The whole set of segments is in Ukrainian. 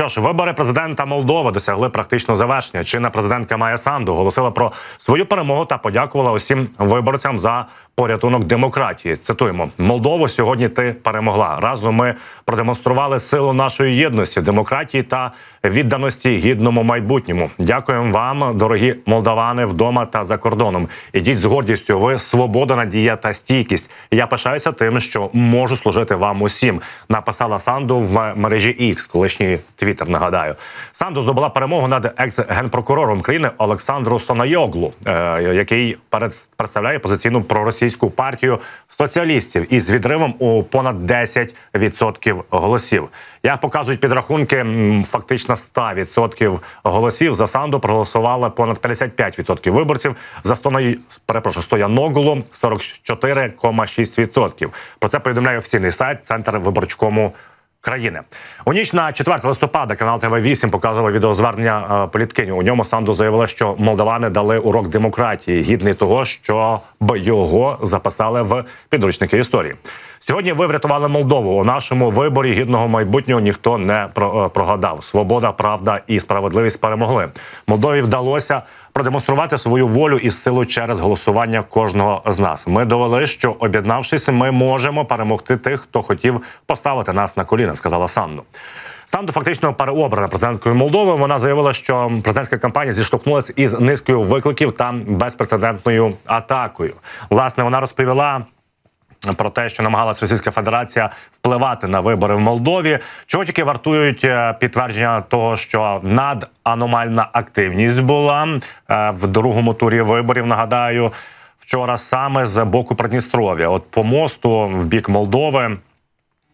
Що ж, вибори президента Молдови досягли практично завершення. Чинна президентка Майя Санду оголосила про свою перемогу та подякувала усім виборцям за порятунок демократії. Цитуємо: Молдово сьогодні ти перемогла. Разом ми продемонстрували силу нашої єдності, демократії та відданості гідному майбутньому. Дякуємо вам, дорогі молдавани, вдома та за кордоном. Ідіть з гордістю. Ви свобода, надія та стійкість. Я пишаюся тим, що можу служити вам усім. Написала Санду в мережі X, колишній Твіттер, Нагадаю, Санду здобула перемогу над екс-генпрокурором країни Олександру Станайоглу, е, який представляє позиційну проросійську партію соціалістів із відривом у понад 10% голосів. Як показують підрахунки, фактично 100% голосів за Санду проголосували понад 55% виборців. За Стонай, перепрошую, Стояноглу 44,6%. Про це повідомляє офіційний сайт Центр виборчкому країни. У ніч на 4 листопада канал ТВ 8 показував відеозвернення е, політкині. У ньому Санду заявила, що молдавани дали урок демократії, гідний того, щоб його записали в підручники історії. Сьогодні ви врятували Молдову. У нашому виборі гідного майбутнього ніхто не е, прогадав. Свобода, правда і справедливість перемогли. Молдові вдалося продемонструвати свою волю і силу через голосування кожного з нас. Ми довели, що об'єднавшись, ми можемо перемогти тих, хто хотів поставити нас на коліна, сказала Санду. Санду фактично переобрана президенткою Молдови. Вона заявила, що президентська кампанія зіштовхнулася із низкою викликів та безпрецедентною атакою. Власне, вона розповіла про те, що намагалась Російська Федерація впливати на вибори в Молдові. Чого тільки вартують е, підтвердження того, що наданомальна активність була е, в другому турі виборів. Нагадаю, вчора саме з боку Придністров'я, от по мосту в бік Молдови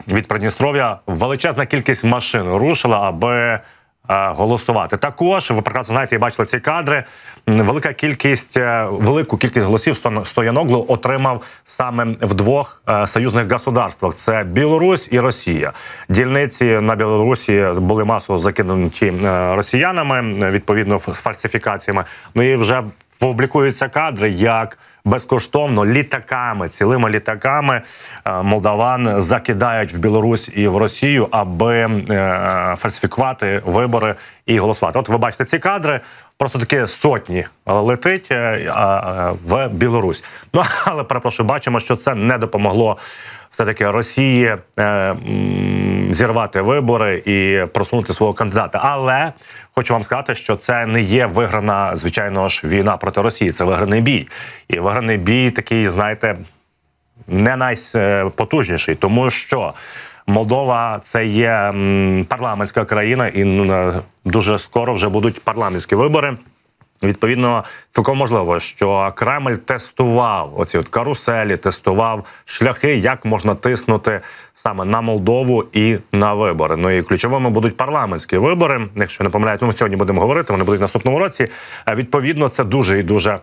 від Придністров'я величезна кількість машин рушила, аби голосувати. Також ви прекрасно знаєте, і бачили ці кадри. Велика кількість, е, велику кількість голосів Стояноглу отримав саме в двох е, союзних государствах: це Білорусь і Росія. Дільниці на Білорусі були масово закинуті е, росіянами, е, відповідно з фальсифікаціями. Ну і вже публікуються кадри, як безкоштовно літаками, цілими літаками е, молдаван закидають в Білорусь і в Росію, аби е, фальсифікувати вибори і голосувати. От ви бачите ці кадри. Просто такі сотні летить е, в Білорусь. Ну але перепрошую, бачимо, що це не допомогло все таки Росії е, зірвати вибори і просунути свого кандидата. Але хочу вам сказати, що це не є виграна звичайно ж війна проти Росії. Це виграний бій, і виграний бій такий, знаєте, не найпотужніший, тому що Молдова це є парламентська країна, і дуже скоро вже будуть парламентські вибори. Відповідно, цілком можливо, що Кремль тестував оці от каруселі, тестував шляхи, як можна тиснути саме на Молдову і на вибори. Ну і ключовими будуть парламентські вибори. Якщо не помиляють, ну ми сьогодні будемо говорити. Вони будуть в наступному році. Е, Відповідно, це дуже і дуже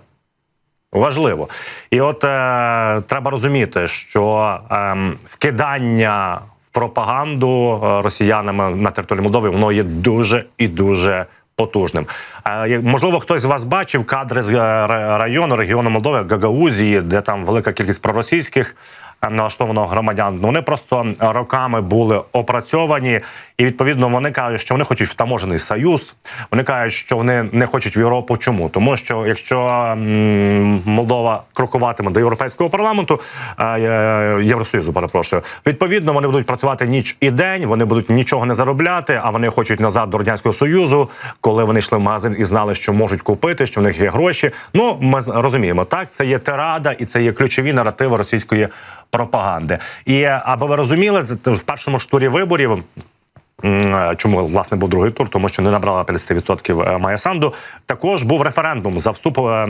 важливо. І от е, треба розуміти, що е, вкидання в пропаганду е, росіянами на території Молдови воно є дуже і дуже. Потужним А можливо, хтось з вас бачив кадри з е, району регіону Молдови Гагаузії, де там велика кількість проросійських е, налаштованих громадян. Ну, Вони просто роками були опрацьовані, і відповідно вони кажуть, що вони хочуть в таможений союз. Вони кажуть, що вони не хочуть в Європу. Чому? Тому що якщо Молдова крокуватиме до європейського парламенту е, е, Євросоюзу, перепрошую, відповідно вони будуть працювати ніч і день. Вони будуть нічого не заробляти, а вони хочуть назад до радянського союзу, коли вони йшли в магазин і знали, що можуть купити, що в них є гроші. Ну ми розуміємо, так це є тирада, і це є ключові наративи російської пропаганди. І е, аби ви розуміли, в першому ж турі виборів. Е, Чому власне був другий тур? Тому що не набрала 50% е, Майя Санду. Також був референдум за вступ е,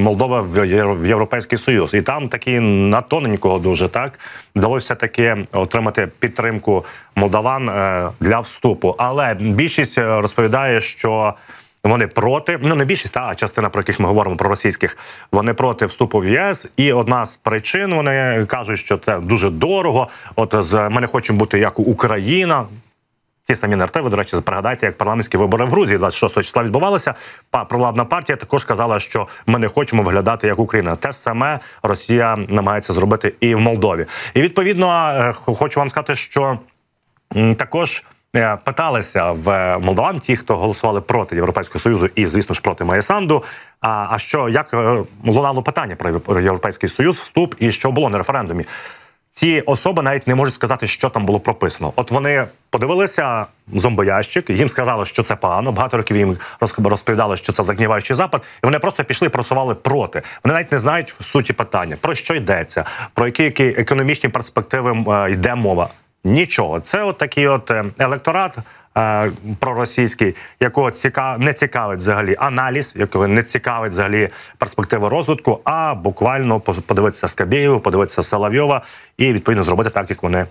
Молдови в Євро- в Європейський Союз, і там такі на тоненького дуже так вдалося таки отримати підтримку молдаван для вступу. Але більшість розповідає, що. Вони проти, ну не більшість, а частина про яких ми говоримо про російських. Вони проти вступу в ЄС. І одна з причин вони кажуть, що це дуже дорого. От з ми не хочемо бути як Україна. Ті самі наративи, до речі, пригадайте, як парламентські вибори в Грузії 26 числа відбувалися. Па провладна партія також казала, що ми не хочемо виглядати як Україна. Те саме Росія намагається зробити і в Молдові. І відповідно е, хочу вам сказати, що також е, питалися в молдаван, ті, хто голосували проти Європейського союзу, і звісно ж проти Маєсанду. А, а що як е, лунало питання про Європейський Союз, вступ і що було на референдумі? Ці особи навіть не можуть сказати, що там було прописано. От вони подивилися зомбоящик, їм сказали, що це погано. Багато років їм розповідали, що це загніваючий запад, і вони просто пішли просували проти. Вони навіть не знають суті питання, про що йдеться, про які, які економічні перспективи е, йде мова. Нічого, це от такий от е, електорат е, проросійський, якого ціка не цікавить взагалі аналіз, якого не цікавить взагалі перспективи розвитку, а буквально подивитися Скабєєву, подивитися Соловйова і відповідно зробити так, як вони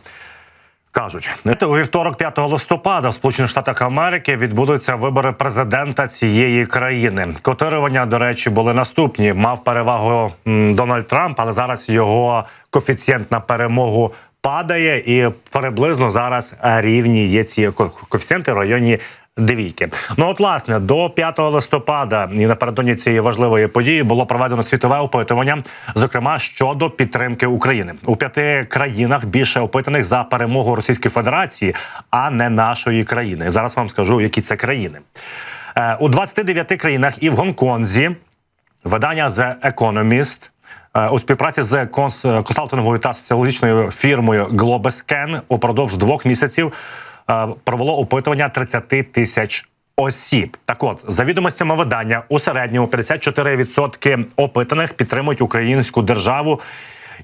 кажуть. У вівторок, 5 листопада, в Сполучених Штатах Америки відбудуться вибори президента цієї країни. Котирування, до речі, були наступні. Мав перевагу Дональд Трамп, але зараз його коефіцієнт на перемогу падає, і приблизно зараз рівні є ці ко- коефіцієнти в районі. Двійки. Ну от власне до 5 листопада і напередодні цієї важливої події було проведено світове опитування, зокрема щодо підтримки України у п'яти країнах більше опитаних за перемогу Російської Федерації, а не нашої країни. Зараз вам скажу, які це країни Е, у 29 країнах і в Гонконзі. Видання The Economist у співпраці з конс- консалтинговою та соціологічною фірмою Globescan упродовж двох місяців е, провело опитування 30 тисяч осіб. Так от, за відомостями видання, у середньому 54% опитаних підтримують українську державу.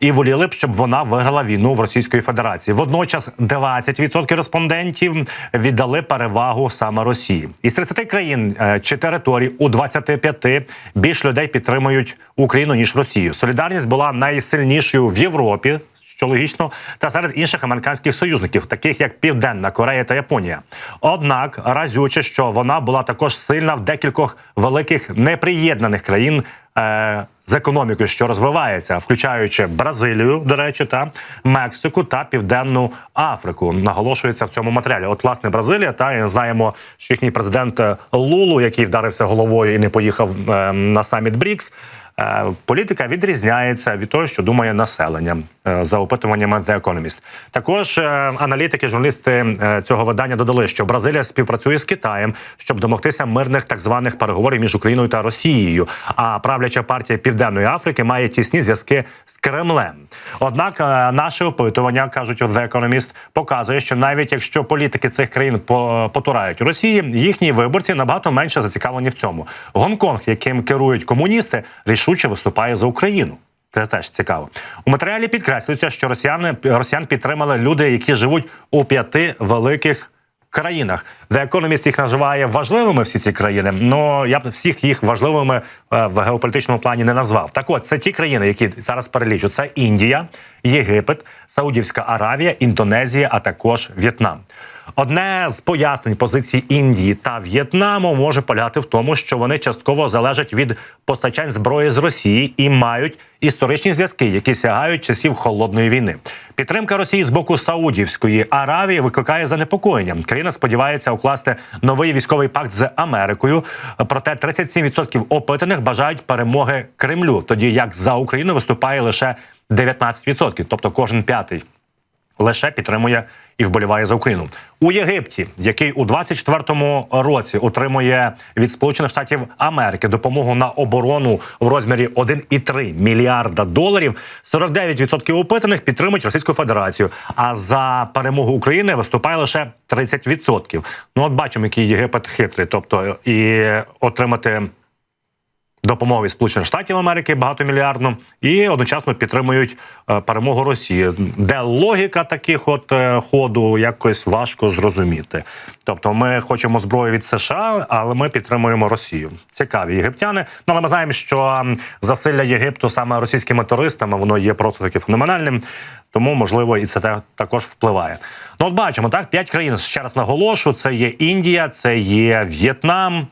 І воліли б, щоб вона виграла війну в Російської Федерації. Водночас 20% респондентів віддали перевагу саме Росії. Із 30 країн е, чи територій у 25 більш людей підтримують Україну ніж Росію. Солідарність була найсильнішою в Європі. Що логічно, та серед інших американських союзників, таких як Південна Корея та Японія. Однак разюче, що вона була також сильна в декількох великих неприєднаних країн е, з економікою, що розвивається, включаючи Бразилію, до речі, та Мексику та Південну Африку. Наголошується в цьому матеріалі. От власне Бразилія, та знаємо, що їхній президент е, Лулу, який вдарився головою і не поїхав е, на саміт Брікс. Е, Політика відрізняється від того, що думає населення е, за опитуваннями The Economist. Також е, аналітики, журналісти цього видання додали, що Бразилія співпрацює з Китаєм, щоб домогтися мирних так званих переговорів між Україною та Росією. А правляча партія Південної Африки має тісні зв'язки з Кремлем. Однак наше опитування кажуть The Economist, показує, що навіть якщо політики цих країн по- потурають Росії, їхні виборці набагато менше зацікавлені в цьому. Гонконг, яким керують комуністи, рішуче виступає за Україну. Це теж цікаво. У матеріалі підкреслюється, що росіяни росіян підтримали люди, які живуть у п'яти великих країнах. The Economist їх називає важливими всі ці країни. але я б всіх їх важливими е, в геополітичному плані не назвав. Так от це ті країни, які зараз перелічу. Це Індія, Єгипет, Саудівська Аравія, Індонезія, а також В'єтнам. Одне з пояснень позицій Індії та В'єтнаму може полягати в тому, що вони частково залежать від постачань зброї з Росії і мають історичні зв'язки, які сягають часів холодної війни. Підтримка Росії з боку Саудівської Аравії викликає занепокоєння. Країна сподівається укласти новий військовий пакт з Америкою. Проте 37% опитаних бажають перемоги Кремлю, тоді як за Україну виступає лише 19%, тобто кожен п'ятий лише підтримує і вболіває за Україну у Єгипті, який у 24-му році отримує від Сполучених Штатів Америки допомогу на оборону в розмірі 1,3 мільярда доларів. 49% опитаних підтримують Російську Федерацію. А за перемогу України виступає лише 30%. Ну от бачимо, який Єгипет хитрий, тобто і отримати допомоги Сполучених Штатів Америки багатомільярдну і одночасно підтримують е, перемогу Росії. Де логіка таких от е, ходу якось важко зрозуміти. Тобто, ми хочемо зброю від США, але ми підтримуємо Росію. Цікаві єгиптяни. Ну але ми знаємо, що засилля Єгипту саме російськими туристами воно є просто таки феноменальним. Тому можливо і це та- також впливає. Ну, от бачимо так: п'ять країн ще раз наголошу: це є Індія, це є В'єтнам.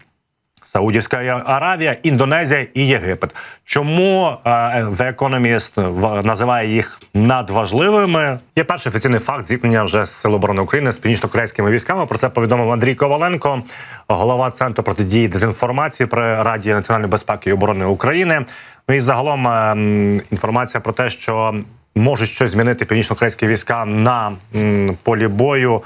Саудівська Аравія, Індонезія і Єгипет. Чому е, The Economist називає їх надважливими? Є перший офіційний факт зіткнення вже з Сил оборони України з північно-корейськими військами. Про це повідомив Андрій Коваленко, голова центру протидії дезінформації при Раді національної безпеки і оборони України. Ну і загалом е, інформація про те, що можуть щось змінити північно-корейські війська на полі бою.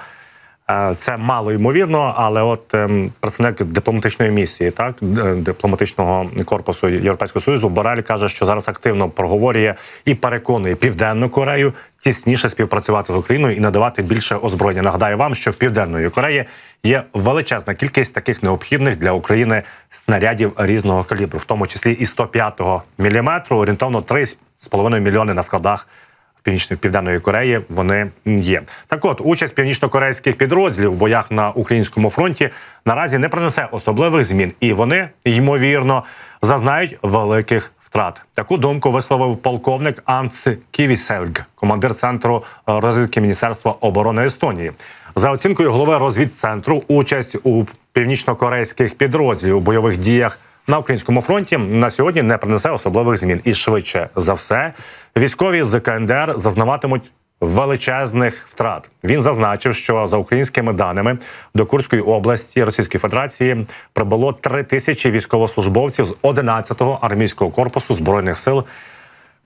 Е, Це мало ймовірно, але от ем, представник дипломатичної місії, так дипломатичного корпусу Європейського союзу Борель каже, що зараз активно проговорює і переконує Південну Корею тісніше співпрацювати з Україною і надавати більше озброєння. Нагадаю вам, що в Південної Кореї є величезна кількість таких необхідних для України снарядів різного калібру, в тому числі і 105-го міліметру, орієнтовно 3,5 мільйони на складах Північної Південної Кореї вони є. Так от участь північно-корейських підрозділів в боях на українському фронті наразі не принесе особливих змін, і вони ймовірно зазнають великих втрат. Таку думку висловив полковник Анц Ківісельг, командир центру е, розвідки Міністерства оборони Естонії. За оцінкою голови розвідцентру, участь у північно-корейських підрозділів у бойових діях на українському фронті на сьогодні не принесе особливих змін. І швидше за все, військові з КНДР зазнаватимуть величезних втрат. Він зазначив, що за українськими даними до Курської області Російської Федерації прибуло три тисячі військовослужбовців з 11-го армійського корпусу збройних сил.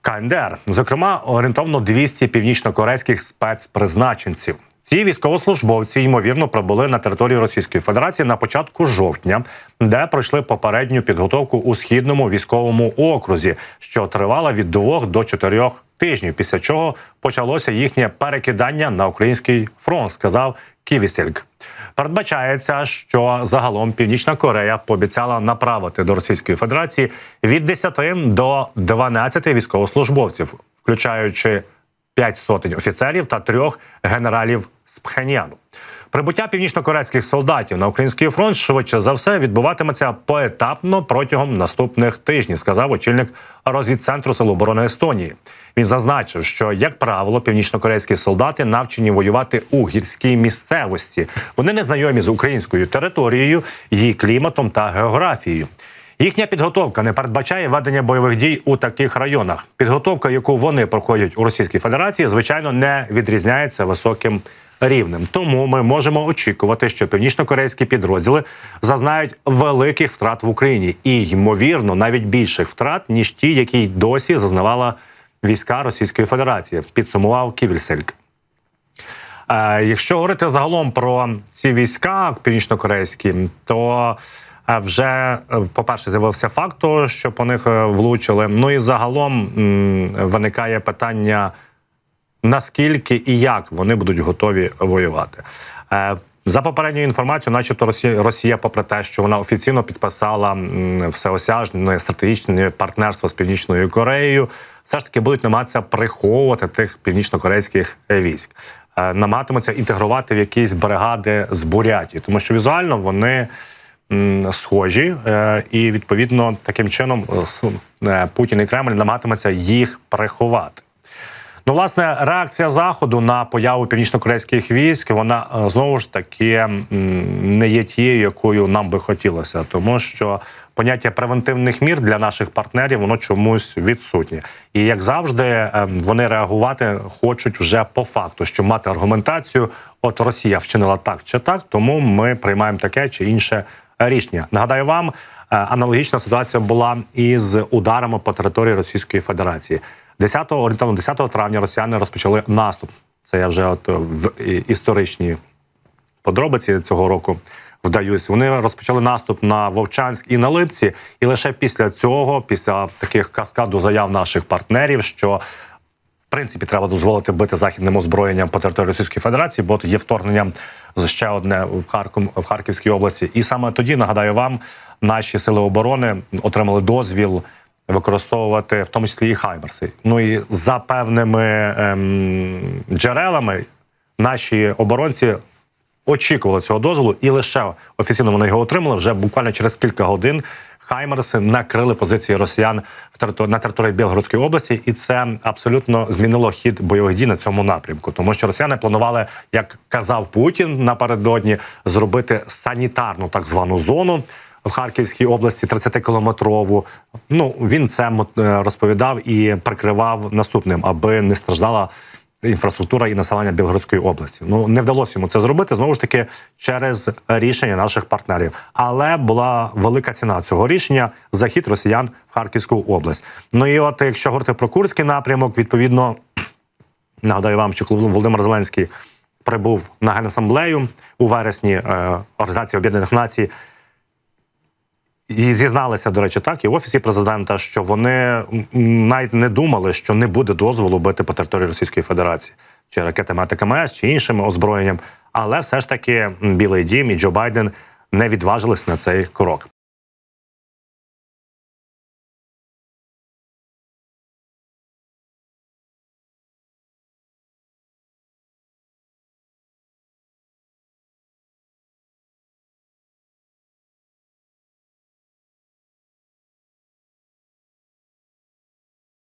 КНДР, зокрема, орієнтовно 200 північно-корейських спецпризначенців. Ці військовослужбовці ймовірно прибули на територію Російської Федерації на початку жовтня, де пройшли попередню підготовку у східному військовому окрузі, що тривала від двох до чотирьох тижнів. Після чого почалося їхнє перекидання на український фронт, сказав Ківісельг. Передбачається, що загалом Північна Корея пообіцяла направити до Російської Федерації від 10 до 12 військовослужбовців, включаючи 5 сотень офіцерів та трьох генералів з Пхеньяну. Прибуття північно-корейських солдатів на український фронт швидше за все відбуватиметься поетапно протягом наступних тижнів, сказав очільник розвідцентру Сил оборони Естонії. Він зазначив, що як правило, північно-корейські солдати навчені воювати у гірській місцевості. Вони не знайомі з українською територією, її кліматом та географією. Їхня підготовка не передбачає ведення бойових дій у таких районах. Підготовка, яку вони проходять у Російській Федерації, звичайно, не відрізняється високим рівнем. Тому ми можемо очікувати, що північно-корейські підрозділи зазнають великих втрат в Україні і, ймовірно, навіть більших втрат ніж ті, які досі зазнавала війська Російської Федерації. Підсумував Ківільсельк. Е, Якщо говорити загалом про ці війська північно-корейські, то вже е, по-перше, з'явився факт, того, що по них е, влучили. Ну і загалом виникає питання, наскільки і як вони будуть готові воювати. Е, За попередньою інформацією, начебто Росія, Росія, попри те, що вона офіційно підписала всеосяжне стратегічне партнерство з Північною Кореєю, все ж таки будуть намагатися приховувати тих північно-корейських військ, намагатимуться інтегрувати в якісь бригади з Бурятії, тому що візуально вони схожі, е, і відповідно таким чином е, е, Путін і Кремль намагатимуться їх приховати. Ну, власне, реакція заходу на появу північно-корейських військ, вона знову ж таки не є тією, якою нам би хотілося, тому що поняття превентивних мір для наших партнерів воно чомусь відсутнє. І як завжди, вони реагувати хочуть вже по факту, що мати аргументацію, от Росія вчинила так чи так, тому ми приймаємо таке чи інше рішення. Нагадаю вам, е, аналогічна ситуація була із ударами по території Російської Федерації. 10, орієнтовно 10 травня росіяни розпочали наступ. Це я вже от в і- історичні подробиці цього року вдаюсь. Вони розпочали наступ на Вовчанськ і на Липці, і лише після цього, після таких каскаду заяв наших партнерів, що принципі треба дозволити бити західним озброєнням по території Російської Федерації, бо є вторгнення з ще одне в Харків в Харківській області. І саме тоді нагадаю вам, наші сили оборони отримали дозвіл використовувати в тому числі і хаймерси. Ну і за певними ем, джерелами наші оборонці очікували цього дозволу, і лише офіційно вони його отримали вже буквально через кілька годин. Хаймерси накрили позиції росіян в на території Білгородської області, і це абсолютно змінило хід бойових дій на цьому напрямку, тому що росіяни планували, як казав Путін напередодні, зробити санітарну так звану зону в Харківській області 30-кілометрову. Ну він це е, розповідав і прикривав наступним, аби не страждала інфраструктура і населення Білгородської області. Ну не вдалося йому це зробити знову ж таки через рішення наших партнерів. Але була велика ціна цього рішення захід росіян в Харківську область. Ну і от якщо говорити про Курський напрямок, відповідно нагадаю вам, що коли Володимир Зеленський прибув на генасамблею у вересні е, Організації Об'єднаних Націй. І зізналися, до речі, так і в офісі президента, що вони навіть не думали, що не буде дозволу бити по території Російської Федерації чи ракетами АТКМС, чи іншим озброєнням. Але все ж таки Білий Дім і Джо Байден не відважились на цей крок.